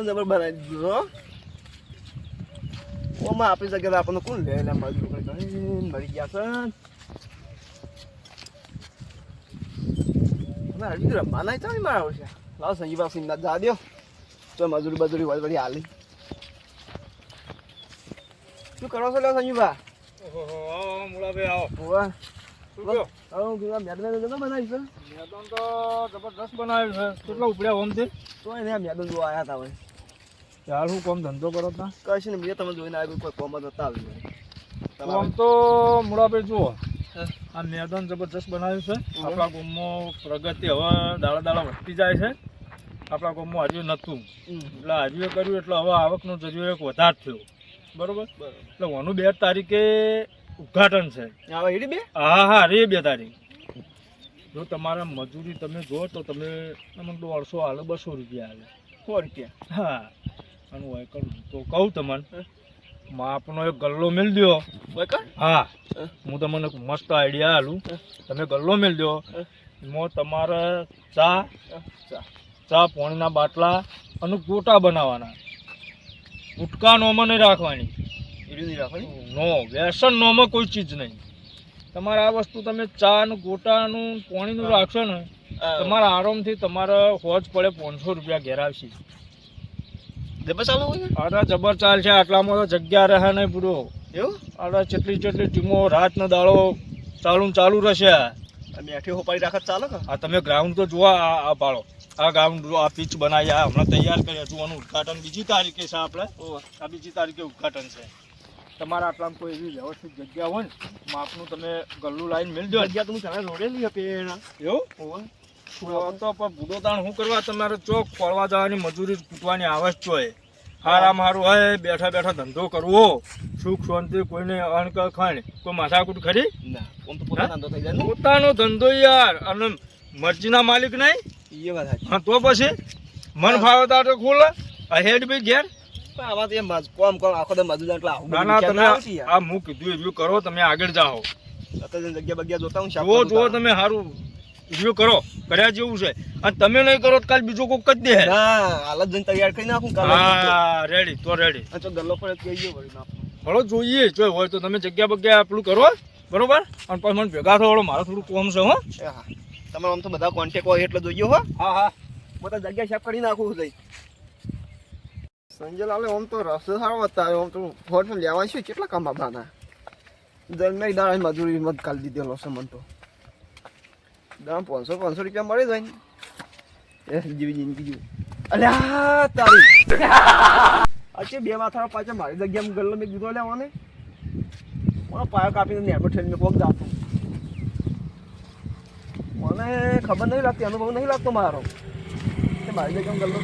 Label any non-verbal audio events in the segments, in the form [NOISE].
મેદાન જબર બનાવી દીધો ઓમાં આપણી જગ્યાએ આપણને કોણ લે? એટલે મજૂર કરી કરીને મરી ગયા છે. મારે બીજું રમવા નહીં ચાલી મારા આવશે લાવ સંજીવ બાપ સિંહ જા દ્યો. તો મજૂરી બજૂરી વળી વળી હાલી. શું કરો છો લે ઓહો મુળાભાઈ આવો. શું કહો? હવે મેદાન તો જબરદસ્ત બનાવ્યું છે. કેટલા ઉપડ્યા હોમથી? તો એને મેદાન જોવા આવ્યા હતા હવે. ચાલ હું કોમ ધંધો કરો તા કશું ને મેં તમે જોઈને આવ્યું કોઈ કોમ જ હતા આવી કોમ તો મુળાભાઈ જુઓ. આ મેદાન જબરજસ્ત બનાવ્યું છે. આપણા ગામમાં પ્રગતિ હવે દાડા દાડા વધતી જાય છે. આપણા ગામમાં હજુ નહોતું. એટલે હજુ કર્યું એટલે હવે આવકનો જરીયો એક વધાર થયો. બરોબર? એટલે ઓનું બે તારીખે ઉદ્ઘાટન છે. બે? હા હા રે બે તારીખ. જો તમારા મજૂરી તમે જો તો તમે તમને દોઢસો હાલે બસો રૂપિયા હાલે સો રૂપિયા? હા. અને હું કરું તો કહું તમને માપનો એક ગલ્લો મેલ દો હા. હા. તમને મસ્ત આઈડિયા આલું તમે ગલ્લો મેલ દો એમાં તમારે ચા ચા. પાણીના બાટલા અને ગોટા બનાવવાના. ગુટકા નોમાં નહીં રાખવાની. નો વ્યસન નોમાં કોઈ ચીજ નહીં. તમારે આ વસ્તુ તમે ચા અને ગોટાનું પાણીનું રાખશો ને તમારા આરામથી તમારે હોજ પડે પાંચસો રૂપિયા ઘેર આવશે. જબર ચાલુ હોય? અરે જબર ચાલ છે આટલામાં તો જગ્યા રહે નહીં પૂરો. એવું? અરે જેટલી જેટલી ટીમો રાતનો દાડો ચાલુ ચાલુ રહેશે. આ મેઠી હોપાડી રાખત ચાલે કે? આ તમે ગ્રાઉન્ડ તો જોવા આ પાડો. આ ગ્રાઉન્ડ આ પીચ બનાવી આ હમણાં તૈયાર કરી હતું આનું ઉદઘાટન. બીજી તારીખે છે આપણે. આ બીજી તારીખે ઉદઘાટન છે. તમારા આટલામાં કોઈ એવી વ્યવસ્થિત જગ્યા હોય ને માપનું તમે ગલ્લું લાઈન મેળ દો. જગ્યા તો હું ચાલે રોડેલી હે પેણ એવું? તો પણ ભૂડો તાણ શું કરવા? તમારે ચોક ફરવા જવાની મજૂરી કૂટવાની આવશ હારામ હારું હોય બેઠા બેઠા ધંધો કરવો. સુખ શાંતિ કોઈને અણક ખાણ કોઈ માથાકૂટ ખરી? પોતાના ધંધો યાર અને મરજીના માલિક નહીં? હા તો પછી? મન ફાવતા તો ખોલે હેડ બી ઘેર. તો એમ કોમ કોમ આખો તો મજૂર એટલે આવું ના ના તમે ના આવશે યાર. આ હું કીધું એવું કરો તમે આગળ જાઓ. જગ્યા બગ્યા જોતા હું જો તમે સારું રિવ્યુ કરો. કર્યા જેવું છે. અને તમે નહીં કરો તો કાલ બીજો કોક જ દે. ના હાલ જ તૈયાર કરી નાખું કાલ હા રેડી તો રેડી આ તો ગલ્લો પર કહીએ વળી ભલો જોઈએ જો હોય તો તમે જગ્યા બગ્યા આપણું કરો બરોબર? અને પછી મને ભેગા થવાળો મારે થોડું કોમ છે હો. તમે તમારે આમ તો બધા કોન્ટેક હોય એટલે જોઈએ હો. હા હા. બધા જગ્યા સેફ કરી નાખું જઈ. સંજય લાલે આમ તો રસ્તો સારો બતાવ્યો. આમ તો ફોર્ટ લેવા છે કેટલા કામ બાબાના દરમિયાન દાડા મજૂરી મત કાઢી દીધેલો છે મને તો. દામ પાંચસો પાંચસો રૂપિયા મળી જાય ને જીવી જિંદગી જેવું અલ્યા, તારી. અચ્છે બે માથા પાછા મારી જગ્યા ગલ્લો મેં દીધો લેવાને મને. પાયો કાપીને નેટો ઠેલીને કોક જાતો. મને ખબર નહીં લાગતી, અનુભવ નહીં લાગતો મારો. મારી જગ્યા ગલ્લો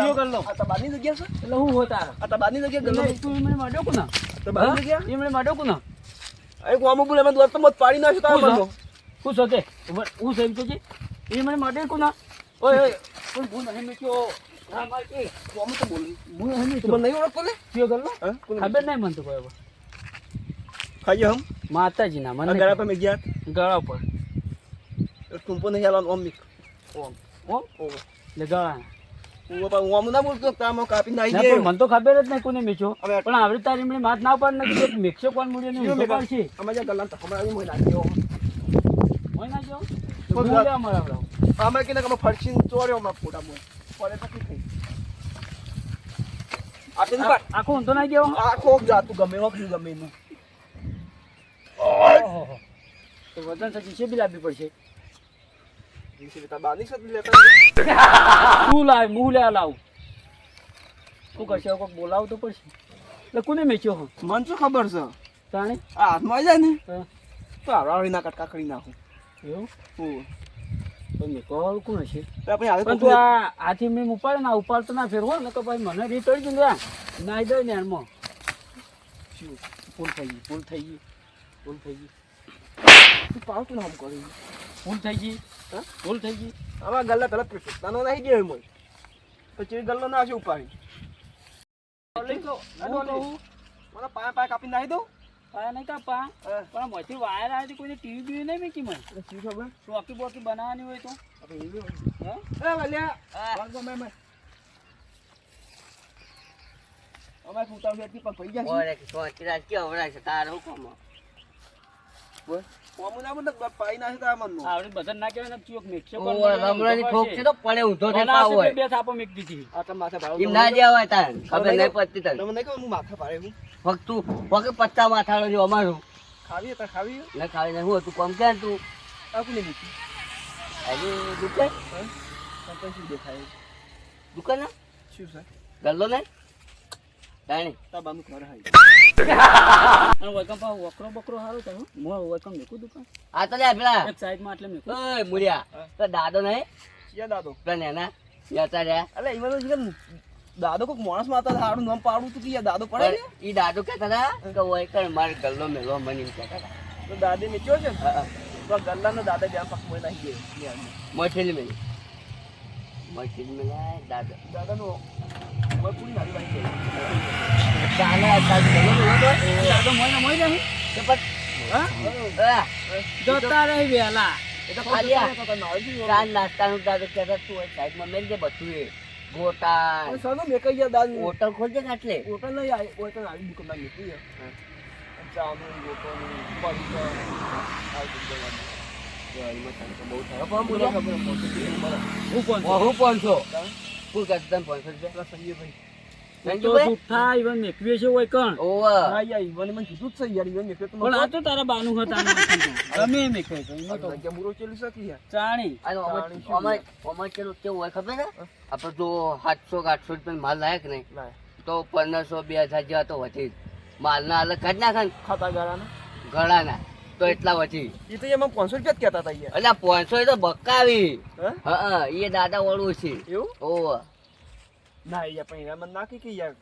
કયો ગલ્લો? આ તમારી જગ્યા છે? એટલે હું હોતા આ તમારી જગ્યા ગલ્લો. તું એમને માડ્યો કોના તમારી જગ્યા? એમને માડ્યો કોના અરે કોમો બોલે મેં દોસ્ત મત પાડી નાખ્યો તારા હું. મનનો. હું સકે હું સહી એ મને માડ્યો કોના ઓય ઓય. પણ હું નહીં મેક્યો હા માર કે. તો બોલી. હું નહીં તું મને નહીં ઓળખતો લે કયો ગલ્લો? ખબર નહીં મને તો કોઈ ખાઈએ હમ. માતાજીના આ મને ગળા પર મે ગયા ગળા પર. તું પણ નહીં હાલવાનું ઓમ ઓમ. ઓમ? ઓમ. મને તો ખબર જ નહીં કોને હવે પણ આવડી તારી માત ના પાડ નથી કે મેક્સો કોણ મળ્યો ને જીઓ હું તો મેં અમે જે ગલ્લા તકમાં આવી મોય નાખ્યો હોય ના જો કોઈ હું વાત- લેવા મારા અમે કે ચોર્યો હમણાં ફોટા મોય પડે તકલીફ થઈ આટલું આ- આખું ઊંધો ના ગયો આખો જાતું ગમે વખત ગમે એનું ઓહો. તો વજન સચી છે બી લાવવી પડશે વિશે તાર બાની સાથે લેતા તું લાવ હું લે લાવ શું કરશે કોઈક બોલાવ તો પડશે એટલે કોને મેચ્યો હો મન શું ખબર છે તાણે આ હાથમાં જાય ને. તો આવડાવી ના કટકા કરી નાખું એવું હું તો મેકો કોણ હશે તો પણ તું આ આથી મેં ઉપાડે ના ઉપાડતો ના ફેરવો ને તો ભાઈ મને રીત જ નાઈ દે ને એમાં શું ભૂલ થઈ ગઈ ભૂલ થઈ ગઈ ભૂલ થઈ ગઈ તું પાવતું નામ કરી ભૂલ થઈ ગઈ. ભૂલ થઈ ગઈ. આમાં ગલ્લા પેલા પોતાનો નહીં ગયો મોય પછી ગલ્લો ના છે ઉપાડી. હું મને પાયા પાયા કાપી નાખી દઉં. પાયા નહીં કાપા પણ મોથી વાયર આવે કોઈને ટીવી બીવી નહીં મેકી મને. શું ખબર? ચોકી બોકી બનાવવાની હોય તો. અમારે પૂછાવ પણ પડી જાય છે? તારે કામ? પત્તા માથાનો જો અમારું. ખાવી હતા ખાવી? ને ખાલી નહીં હું તું કોમ કે તું? આ કોને મૂકી? દુકાન? શું દેખાય? દુકાન ના? શું છે? ગલ્લો નહીં તાણી તાબાનું ઘર હાઈ [LAUGHS] અને વૈકમ પા વકરો બકરો હારું હું. વૈકમ મેકું દુકાન. આ તો લે પેલા. એક સાઈડમાં એટલે મેકું. ઓય મુરિયા. તો દાદો નહીં? ક્યાં દાદો? પેલા નેના. જતા રહ્યા. અલે એમાં તો દાદો કોઈક માણસમાં હતા હારું નામ પાડું તું કે દાદો પડે એ ઈ દાદો કહેતા હતા કે ઓય કણ માર ગલ્લો મેલો મને એમ કહેતા હતા. તો દાદે મેચ્યો છે. તો ગલ્લા નો દાદા જ્યાં પાક મોય નાખી ગયો મોઠેલી મેલી મોઠેલી મેલા દાદા. દાદા નો મોય પૂરી નાખી બાકી ચાલે જતા રહી વેલા. એ તો ખાલી ચાર નાસ્તાનું દાદો કહેતા તું સાઈડમાં મેલ દે બધું એ. ગોટા સનો કઈ ગયા દાદ હોટલ ખોલજે ને એટલે હોટલ નહીં આવી હોટલ આવી દુકાન નીકળી ચાનું ગોટોનું પણ હું ઓ, હું પાંચસો કહેતો તને પાંચસો રૂપિયા. સંજયભાઈ. તો જુઠ્ઠા ઈવન મેકવીએ છે હોય કણ. ઓવા. હા યાર ઈવન મને કીધું જ યાર ઈવન મેકે તો પણ આ તો તારા બાનું હતા [LAUGHS] ગમે એમ મેકે તો એમાં તો. જગ્યા મુરો ચેલું છે. કે યાર ચાણી અને ચાલીસ શું અમાર અમાર કેવું કેવું હોય ખબર છે? આપણે જો સાતસો આઠસો રૂપિયા માલ લાયક નહીં તો પંદરસો બે હજાર જેવા તો વધી જ. માલના અલગ કાઢ નાખે ને. ખાતા ગાળાના? ગળાના. તો એટલા વધી. એ તો એમાં પાંચસો રૂપિયા જ કહેતા હતા એટલે પાંચસો એ તો બકાવી હા? એ દાદા વાળું છે. એવું? ઓવા. ના યાર પણ એના મને નાખી કે યાર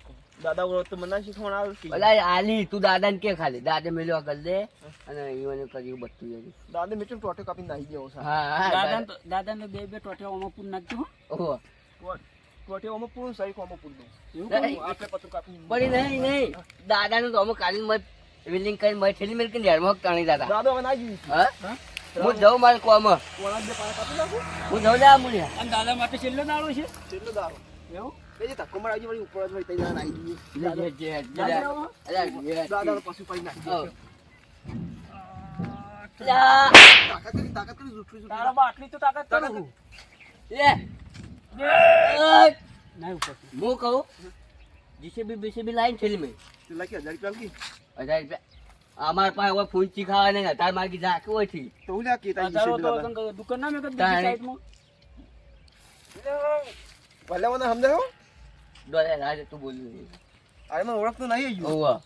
દાદા ઓળો તો મને આવે કે આલી તું દાદા ને કે ખાલી? દાદા મેલ્યો આગળ દે અને ઈવને કર્યું બધું એનું. દાદા મેં ચમ કાપી નાખી ગયો છે. હા હા દાદા દાદા. દાદા બે બે ટોટિયા ઓમાં પૂર નાખજો હો. ઓવા. ઓમાં પૂરું સહી કોમાં પૂરું એવું ના, કરું? આપણે પતું કાપી પડી નહીં નહીં. દાદાનું તો અમે કાલી મત વિલિંગ કરીને મત ઠેલી મેલ કરીને હેડમાં તાણી દાદા. દાદા હવે ના હા? હું? જાઉં મારે કોમાં. હું જાઉં લે મુનિયા. અને દાદા માટે છેલ્લો દાડો છે? કેટલો દારો એવું? એ ધક્કો મારી વળી ઉપર જ હોય તૈયાર આવી જઈએ લે, જે, જે, જે, દાદા આવો? અલા, જે, દાદા પશુ પાડી નાખી આવો. દઈએ. અલા, તાકાત કરી તાકાત કરી જૂઠું જૂઠું તારા આટલી તો તાકાત તાકાત કરું લે. ના ઉપર હું કહું જીસીબી બીસીબી લાઈન ઠેલી મેં પેલા કે હજાર રૂપિયા કી હજાર રૂપિયા અમાર પાસે હવે ફૂંચી ચીખાવા નહીં તાર માગી ઝાંકી હોય છે તો હું તારો દુકાન ના મેં સાઈડમાં ભલે મને સમજાયો દોડે રાજે તું બોલ્યું અરે મને ઓળખતો નહીં ઓવા,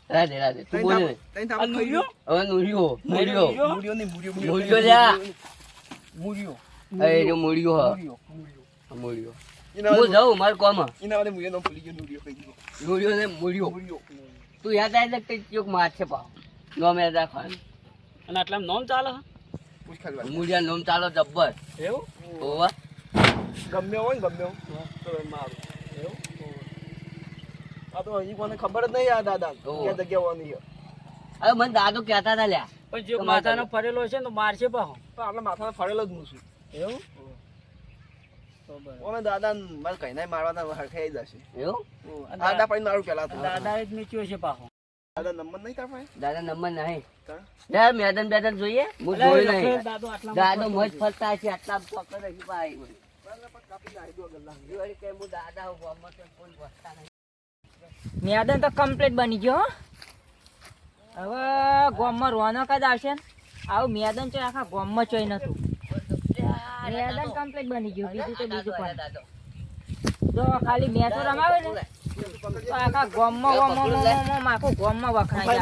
તું. તઈ આ નુરિયો? હવે નુરિયો મુરિયો મુરિયો? મુરિયો મુરિયો મુરિયો લ્યા. મુરિયો એ જો મુરિયો હા. મુરિયો મુરિયો મુરિયો હું જાઉં મારે કોમ? એના વાળે મુરિયો નામ ભૂલી ગયો મુરિયો કહી દીધો મુરિયો ને મુરિયો મુરિયો તું યાદ આવી કે ચોક માર છે પાવ નોમ યાદ રાખવાનું. અને આટલા નોમ ચાલે હે? પૂછ ખાલી વાત. મુરિયા નોમ ચાલો જબ્બર. એવું? ઓવા ગમ્યો હોય ને ગમે તો મારું આ તો હજી કોને ખબર જ નહીં આ દાદા ક્યાં જગ્યા હોવાની હવે મને દાદો કહેતા હતા લ્યા. પણ જો માથાનો ફરેલો છે ને તો મારશે પાહો તો આટલા માથામાં ફરેલો જ હું છું. એવું? અમે દાદા મારે કઈ ના મારવાના હરખાઈ જશે. એવું? મારું પેલા દાદા જ નીચ્યો છે પાહો દાદા નંબર નહીં તાર દાદા નંબર નહીં? યાર મેદન બેદન જોઈએ. હું અલા, નહીં. દાદો આટલા ફરતા છે આટલા પકડ હજી ભાઈ કાપી નાખી દો ગલ્લા. દિવાળી કે હું દાદા મેદાન તો કમ્પ્લીટ બની ગયો હો. હવે ગોમમાં રોનક જ આવશે ને. આવું મેદાન છે આખા ગોમમાં ચોઈ નતું. મેદાન કમ્પ્લીટ બની ગયું. બીજું તો બીજું પણ. જો ખાલી મેચો રમાવે ને તો આખા ગોમમાં ગોમમાં આખું ગોમમાં વખણાઈ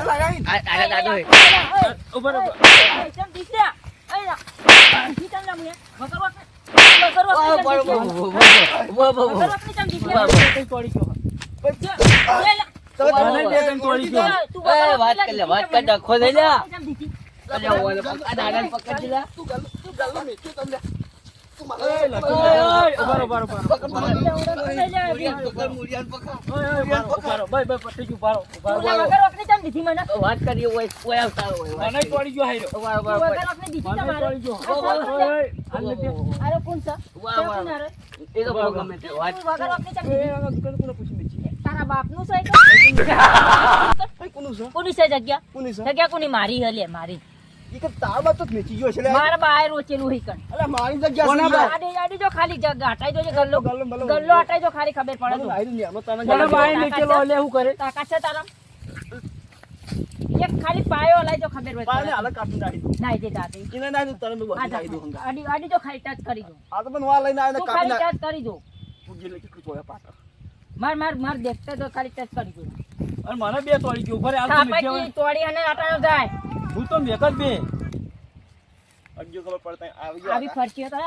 વાત કર હોય? એ તો ગમે તે વાત બાપનું છે કોનું છે? કોની છે જગ્યા? કોની છે? જગ્યા કોની? મારી હલે મારી. ઈ બાપ તો જ ગયો છે મારા બાય રોચેલું હી કણ અલા મારી જગ્યા છે આડી આડી જો ખાલી જગ્યા હટાઈ દો ગલ્લો ગલ્લો. હટાઈ દો ખાલી ખબર પડે તો. આયરું ને, તને મને બાય નીચેલો લે, હું કરે? તાકાત છે તારા? એક ખાલી પાયો હલાઈ દો ખબર પડે પાને હાલે કાપી નાખી નાઈ દે દાદે. એને ના દઉં, તને મેં આ બધું ખાઈ આડી આડી જો ખાલી ટચ કરી દો. આ તો મને વા લઈને આવીને તું કાપી નાખ. ટચ કરી દો. તું જે લઈ કેટલું જોયા પાછળ. માર માર માર દેખતા તો ખાલી ટચ કરી દો અને મને બે તોડી ગયો. ઊભા રે, હાલ તું તોડી અને આટાનો જાય હું તો મેક જ બે. હજુ ખબર પડતા આવી ગયો આવી આ. ફરશીઓ તો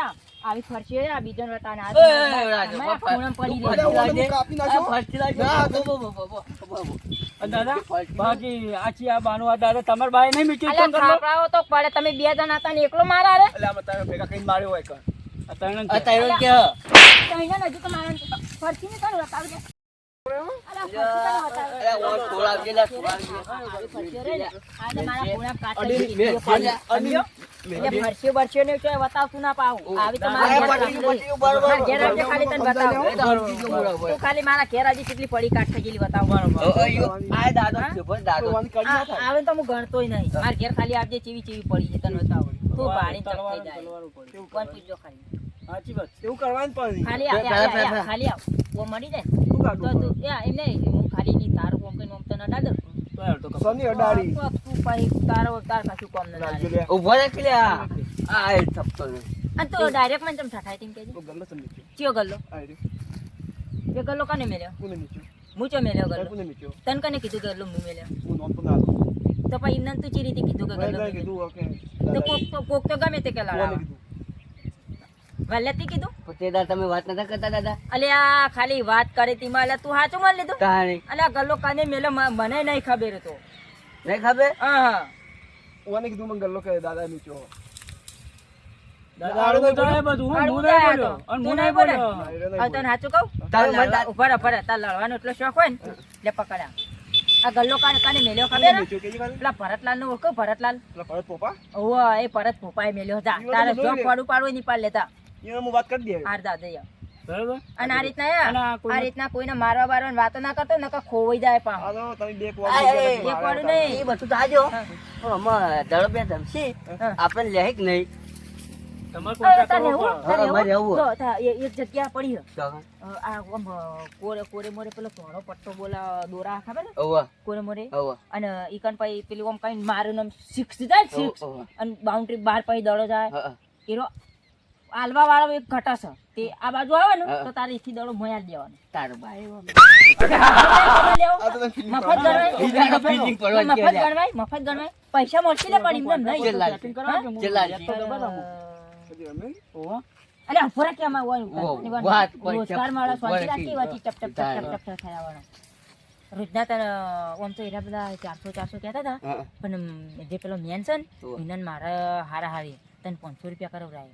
આવી ફરશીઓ આ બીજો આ રાજુ, અમારા બાપા. ખૂણામાં પડી દે કાપી નાખ્યો. ફરતી લાગ્યો ના. દાદા, બાકી આછી આ બાનું આ દાદા, તમારા નહીં તો પડે તમે બે જણા હતા ને એકલો મારા રે એટલે ભેગા માર્યો હોય કાં. આ ત્રણે આ કે કહીને હજુ તો મારા બતાવજે. આજે બતાવતું ના પાવું આવી ખાલી મારા ઘેર આજે કેટલી પડી કાઢ થઈ ગયેલી બતાવ. આવે તો હું ગણતોય નહીં. મારા ઘેર ખાલી આપજે ચીવી ચીવી પડી છે તને બતાવું. તું પાણી ચક થઈ જાય. પૂછજો ખાલી? સાચી વાત એવું કરવાનું પણ ખાલી આવ, પેલા, આવ, આવ, પેલા. આવ, ખાલી આવ ઓ મળી જાય શું તો તું એમ નહીં હું ખાલી ની તારું કોમ કઈ ઓમ તને અડા દઉં તો યાર તો કપાળ. અડાડી તું પછી તારો તાર કશું કોમ ન રાજ્ય લાગે લે. ઊભો રહે કે લે, આ. આ, થપતો નહીં. અને તું ડાયરેક્ટ મને ચમ ઠઠાઈ તેમ કહેજે તો ગલ્લો છે નીચે. ચિયો ગલ્લો આ એ ગલ્લો કને મેલ્યો કોને નીચે? હું ચો મેલ્યો ગલ્લો કોને નીચે? તને કને કીધું ગલ્લો હું મેલ્યો હું પણ ના તો પછી એમને તું ચી રીતે કીધું કે ગલ્લો કીધું, ઓકે. તો કોક તો કોક તો ગમે તે કે કોને લડાવા કીધું? દાદા તમે વાત નતા કરતા દાદા અલ્યા ખાલી વાત કરી તી માં તું સાચું માન લીધું કહાની અલે ગલ્લો કાને મેલો મને નહીં ખબર હતો નહીં ખબર હા હા ઓને કીધું મને ગલ્લો કે દાદા નીચો દાદા આડું જાય બધું. હું- હું નહીં બોલ્યો. અને હું નહીં નહીં બોલ્યો. ના, એ નહીં હવે તને સાચું કહું તારે મને તાર ઊભા રહો, ઊભા રહો. તાર લડવાનો એટલો શોખ હોય ને પકડ્યા આ ગલ્લો કાને કાને મેલ્યો ખબર હે? નીચે? કેજી ખાલી? પેલા ભરતલાલ નો ઓળખો ભરતલાલ ભરત પોપા? ઓવા એ ભરત પોપાએ મેલ્યો હતા તારે જોક પાડું પાડું નહીં પાડ લેતા એને હું વાત કરી દે આર દાદા યા. બરાબર? અને આ રીતના આ રીતના કોઈને મારવા બારવાની વાતો ના કરતો નકર ખોવાઈ જાય તમે બે એ, એક. નહીં. એ બધું. આપણે નહીં? તમારે જગ્યા પડી આ કોરે કોરે મોરે પેલો ઘોડો પટ્ટો બોલા દોરા ખબર કોરે મોરે? અને ઈ કણ પછી પેલું આમ કઈ મારું નામ સિક્સ જાય સિક્સ અને બાઉન્ડ્રી બાર પછી દડો જાય. આલવા વાળો એક ઘટા છે. તે આ બાજુ આવે ને તો તારે એથી દડો મોયા દેવાનો. તારો ભાઈ મફત ગણવાય. મફત ગણવાય. મફત ગણવાય પૈસા મળશે ને પણ એમને નહીં. અમે. ઓહો. અરે અફરા કેમ હોય? વાત રોજગાર માળા ચપ- રાખી. વાંચી ટપ ટપ ટપ ટપ ટપ થયા વાળો રોજના તને આમ તો એરા બધા ચારસો ચારસો કહેતા હતા. પણ જે પેલો મેન છે ને. એને મારે હારા હારી તને પાંચસો રૂપિયા કરાવડાય.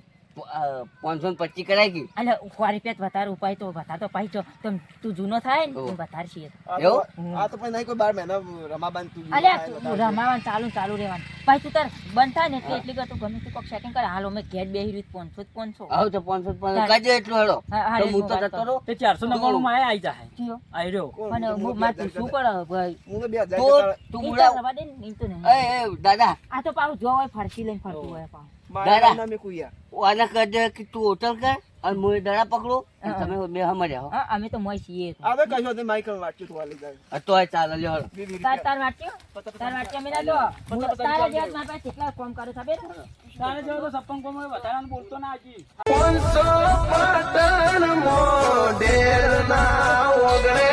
પાંચસો પચીસ કરાય ગઈ. એટલે સો રૂપિયા વધારે ઉપાય તો વધારે તો પાઈ છો તો તું જૂનો થાય ને તું વધારે છીએ આ તો- એવું? આ તો પણ નહીં કોઈ બાર મહિના રમાબાન તું અલ્યા તું રમાવાનું ચાલુ ચાલુ રહેવાનું. પછી તું તાર બંધ થાય ને એટલે એટલી કર તું ગમે તું કોક સેટિંગ કર. હાલો મેં ઘેર બેહી રહ્યું પાંચસો જ પાંચસો. આવ તો પાંચસો પાંચસો. કાજે એટલું હેડો હા, હા, તો તો જતો રહો. તે ચારસો નવ્વાણું માં આવી જાય આઈ રહ્યો. અને હું મારે તું શું કરે ભાઈ? હું બે હજાર તું મુડા રવા દે ને, તો નહીં. એ એ દાદા. આ તો પાછું જો હોય ફરસી લઈને ફરતું હોય પાછું. મારા દાદા. નામે કુયા. આના કરજે કે તું હોટલ કર અને મોય દડા પકડું અને. તમે બે હમર્યા હો અમે તો મોય છીએ હવે તો કશો નહીં, માઈકલ વાટ્યો તો વાલી જાય. આ તોય ચાલે લ્યો તાર તાર વાટ્યો તાર વાટ્યો મેં ના જો હું તારા મારા પાસે કેટલા કામ કરે છે? તારે જેવો તો સપન કોમો વધારાનું બોલતો ના હજી પાંચસો પાટણ ના ઓગણે